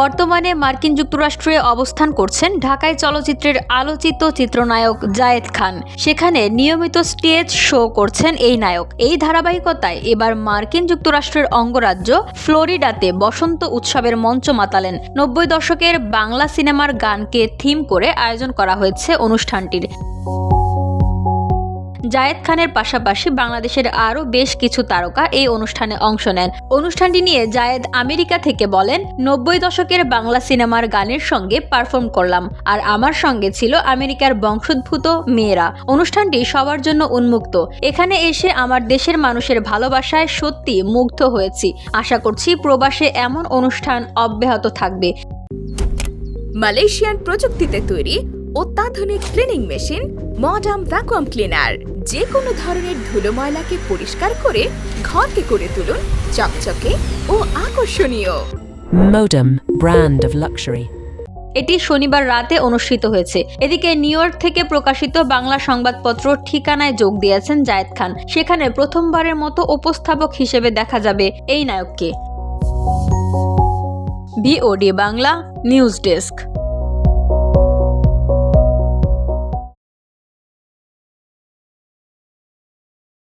বর্তমানে মার্কিন যুক্তরাষ্ট্রে অবস্থান করছেন ঢাকায় চলচ্চিত্রের আলোচিত চিত্রনায়ক জায়েদ খান। সেখানে নিয়মিত স্টেজ শো করছেন এই নায়ক। এই ধারাবাহিকতায় এবার মার্কিন যুক্তরাষ্ট্রের অঙ্গরাজ্য ফ্লোরিডাতে বসন্ত উৎসবের মঞ্চ মাতালেন। নব্বই দশকের বাংলা সিনেমার গানকে থিম করে আয়োজন করা হয়েছে অনুষ্ঠানটির। জায়েদ খানের পাশাপাশি বাংলাদেশের আরও বেশ কিছু তারকা এই অনুষ্ঠানে অংশ নেন। অনুষ্ঠানটি নিয়ে জায়েদ আমেরিকা থেকে বলেন, নব্বই দশকের বাংলা সিনেমার গানের সঙ্গে পারফর্ম করলাম, আর আমার সঙ্গে ছিল আমেরিকার বংশোদ্ভূত মেয়েরা। অনুষ্ঠানটি সবার জন্য উন্মুক্ত। এখানে এসে আমার দেশের মানুষের ভালোবাসায় সত্যি মুগ্ধ হয়েছি। আশা করছি প্রবাসে এমন অনুষ্ঠান অব্যাহত থাকবে। মালয়েশিয়ান প্রযুক্তিতে তৈরি অত্যাধুনিক cleaning machine modern vacuum cleaner. যে কোনো ধরনের ধুলো ময়লাকে পরিষ্কার করে ঘরকে করে তুলুন চকচকে ও আকর্ষণীয়। Modem, brand of luxury. এটি শনিবার রাতে অনুষ্ঠিত হয়েছে। এদিকে নিউ ইয়র্ক থেকে প্রকাশিত বাংলা সংবাদপত্র ঠিকানায় যোগ দিয়েছেন জায়েদ খান। সেখানে প্রথমবারের মতো উপস্থাপক হিসেবে দেখা যাবে এই নায়ককে। BOD Bangla news desk